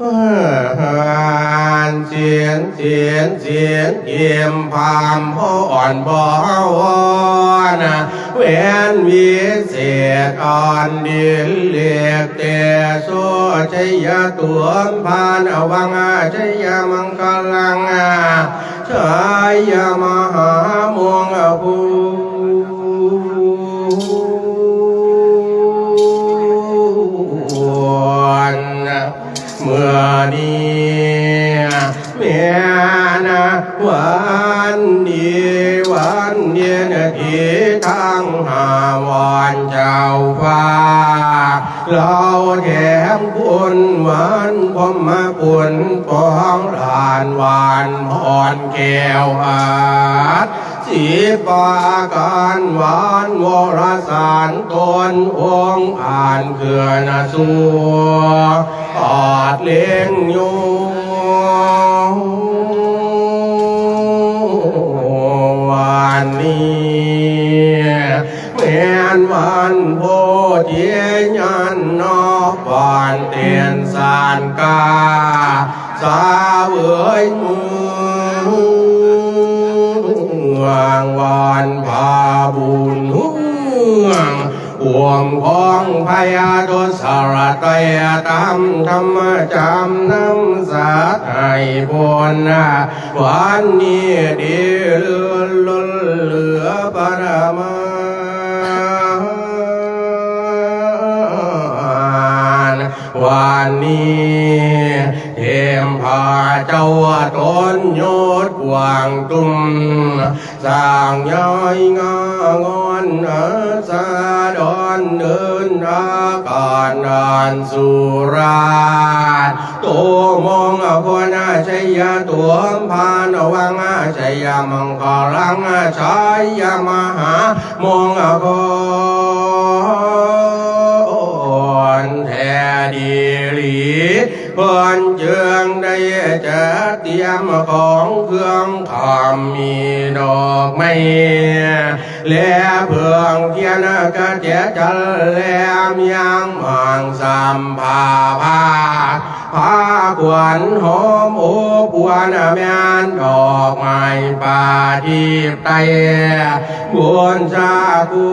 านเสียนเสียนเสียนเยี่ยมพามพ่ออ่อนบ่าวนเวียนวิเศษอ่อนดินเลียกเตโซชัยตัวพานอวังอาชัยมังกลังอาชัยยมหามวงภู นีเมียนะวันดีวันเย็นทีทั้งหาวันเจ้าฟ้าเราแถมคุณวันพมมาคุณปองลานวานพรแก้วอาด สีปาการหวานวรสารตนองค์อ่านเกือนสัวอดเลี้ยงยู่วันนี้เมือนวันโพธิยันนอกบานเตียนสารกาสาเวยมือ วางวานพาบุญห่วงห่วงพ้องพยาโดสารตยตามธรรมจำน้ำสาไทยพนนะวันนี้ดีเลือล้นเหลือปรมาวันนี้ มพาเจ้าตนโยดกวางตุ้มสร้างย้อยงางอนอาสาดอนเดินอาการดานสุราชตัวมองคนอาชัยตัวพานวังอาชัยมังกรังอาชัยมหามองคน พื่อนเจืองได้จะเตรียมของเครื่องทำมีดอกไม้และเพื่องเทียนกระเจจันแลมยังมังสามผาผาผาขวัญหอมโอบอวนแม่นดอกไม้ป่าทิพย์ไตบวนชาคู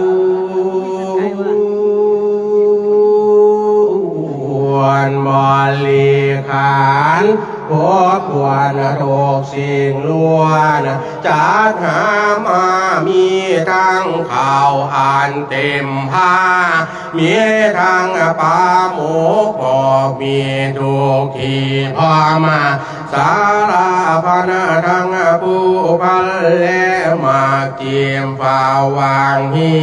วันบอลีขานพบควรทุกสิ่งล้วนจัดหามามีทั้งข่าวอ่านเต็มผ้า มีทั้งปลาหมูปอกมีทุกขีพอมาสาราพนทั้งผู้พันและมาเจียมฝ่าวางเหี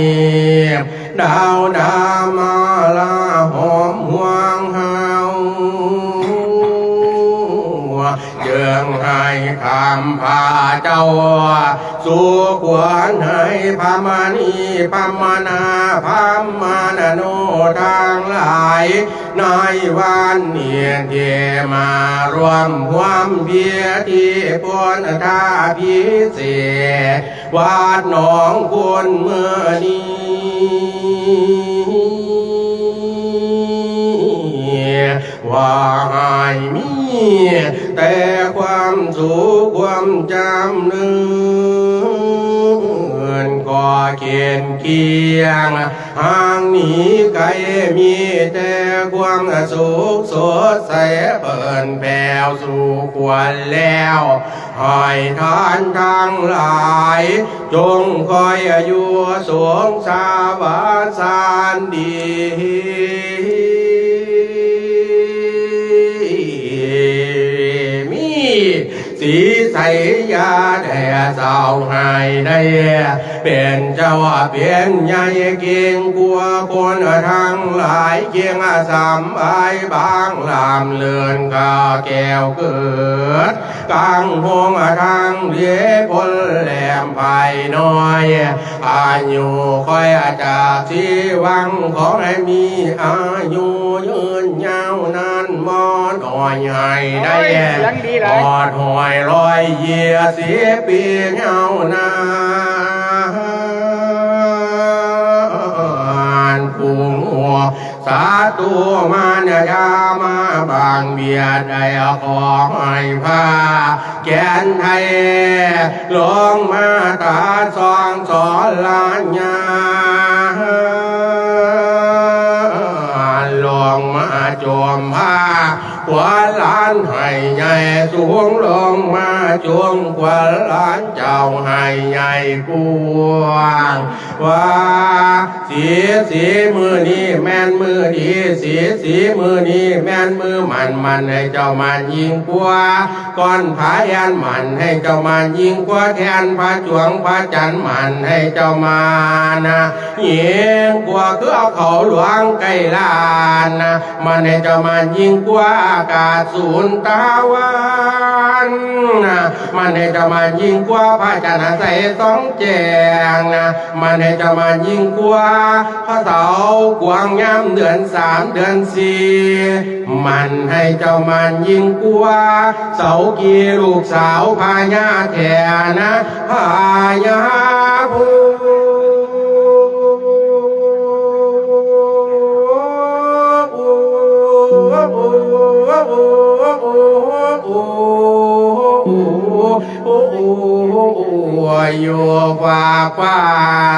บดาวดามาลาหอมห่ว งเฮาเจืองให้คำพาเจ้า สู่ขวัญให้พามานีพามานาพามานาโนทางหลายในวันเนียนเทมารวมความเพียรที่ปนทาพิเศษวาดหนองคุณเมื่อนี้ ว่าให้มี แต่ความสุขความจำเนื่อนก็เขียนเกียงห่างหนีไกลมีแต่ความสุขสดใสเปินแผ่วสู่ควรแล้วให้ทานทั้งหลาย จงคอยอยู่สวงสาบานสานดี สีใสยาแด่สาวให้ได้เป็นเจ้าเป็นใหญ่เก่งกลัวคนทั้งหลายเกียงสามใบบางลามเลือนกาแก้วเกิดกลางหงทางเลี้ยพลแหลมภายน้อยอายุคอยจากที่วังขอให้มีอายุยืนยาวนาน มอหน่อยให้ได้โอ้ยเสียงดีหลายอดหอยลอยเหยียเสียปีเงานานฟูงหัวสาธุมาเนยามาบางเบียดได้ขอให้พาแกนไทยลงมาตาสองสอนลานยา มาจอมผ้า หัวล้านให้ใหญ่สูงลงมาจวงกว่าล้านเจ้าให้ใหญ่กวางว่าสีสีมือนี้แม่นมือดีสีสีมือนี้แม่นมือมันมันให้เจ้ามันยิงกว่าก้อนผายันมันให้เจ้ามันยิงกว่าแทนพระจวงพระจันมันให้เจ้ามานะยิงกว่าคือเอาเขาหลวงไกลลานนะมันให้เจ้ามันยิงกว่าากาศศูนย์ตาวันนะมันให้เจ้ามันยิงกว่าพระจันทร์ใสสองแจงนะมันให้เจ้ามันยิงกว่าพระเสากวางย้ำเดือนสามเดือนสี่มันให้เจ้ามันยิงกว่าเสากีลูกสาวพญาแถนะพญาภู อยู่กว่าควา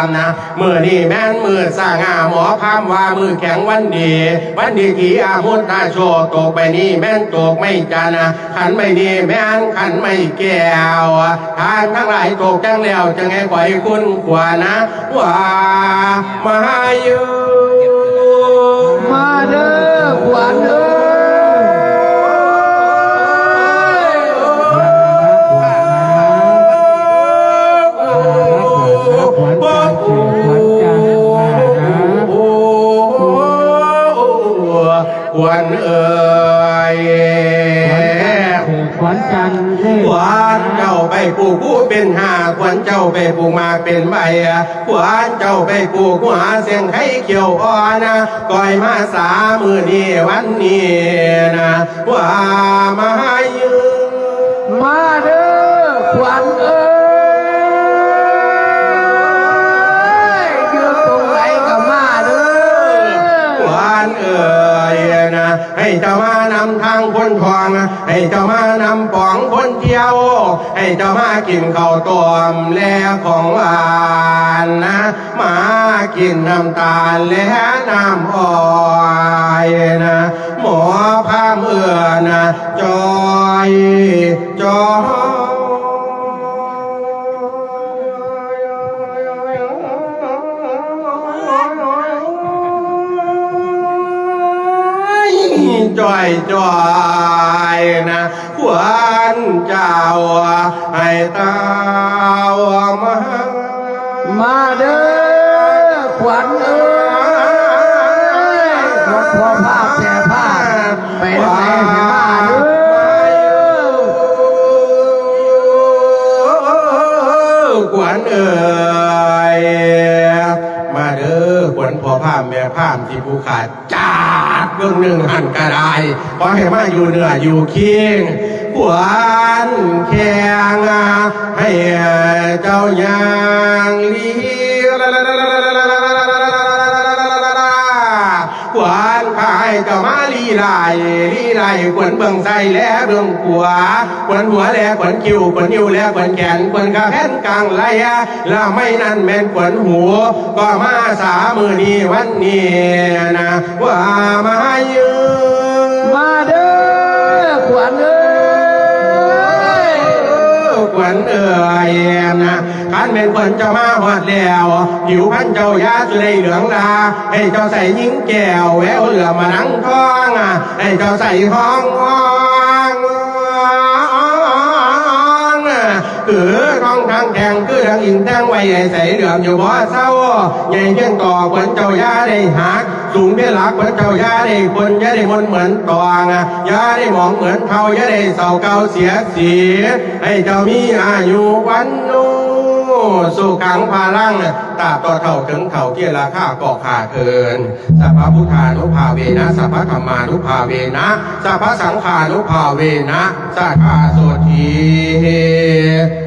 มนะมือนี่แม่นมือสร้างอาหมอพามว่ามือแข็งวันดี วันดีที่อามุตตาโชตกไปนี่แม่นตกไม่จานะขันไม่ดีแม่นขันไม่แก้วทานทั้งหลายตกจังแล้วจะไงปล่อยคุณกว่านะว่ามาอยู่มาเด้อขวัญเอ้ ยวันเอ่ยขวัญจันทร์เด้ขวานเจ้าไปปลูกผู้เป็นหาขวัญเจ้าไปปลูกมาเป็นใบขวานเจ้าไปปลูกหัวเสียงไข่เขียวอ่อนนะก่อยมาสามือนี้วันนี้นะว่ามาเยืนมาเด้อขวัญเอ้ ให้เจ้ามานำทางคนทอง ให้เจ้ามานำปองคนเที่ยว ให้เจ้ามากินข้าวต้มแล่ของหวานนะ มากินน้ำตาลและน้ำอ้อยนะ หมอพามเอือนะจอยจอย จอยจอยนะขวัญเจ้าให้ตาวมามาเด้อขวัญเอ้ยขวัญพอภาพแก่ภาพไปทางไหนให้มาเด้อขวัญเอ่ยมาเด้อขวัญพ่อพามแม่พามที่ผู้ขาดจ้า ดเรื่องหนึ่งหันกระไดขอให้มาอยู่เหนืออยู่เคียงขวัญแข็งให้เจ้ายา ลีลลีลายขวนเบิ่งใส่และเบิ่งขวาขวนหัวและขวนคิ้วขวนนิ้วและขวนแขนขวนขาแผ่นกลางไหลแล้วไม่นั่นแม่นขวนหัวก็มาสามือนี้วันนี้นะว่ามาเยืนมาเด ขวัญเอ่ยนะขันเป็นคนเจ้ามาหอดแล้วหิวพันเจ้ายาสุได้เหลืองลาให้เจ้าใส่ยิงแก้วแววเหลือมานังทองอะให้เจ้าใส่ห้องอ้อ งคือทางอินแทงไว้ให้ใส่เหลืองอยู่บ่เศร้าใหญ่เพียงต่อขวัญเจ้ายาได้หักสูงเพียงหลักขวัญเจ้ายาได้คนยาได้มนเหมือนตองยาได้มองเหมือนเท่ายาได้เศร้าเก่าเสียเสียให้เจ้ามีอายุวันโนสุขังพาลังตาต่อเท่าถึงเท่าที่ราคาก็ขาเกินสัพพพุทธานุภาเวนะสัพพธรรมานุภาเวนะสัพพสังฆานุภาเวนะสัทธาโส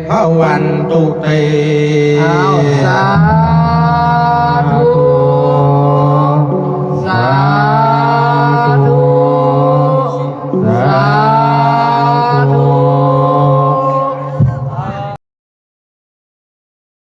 ธีภวันตุเตเอาสา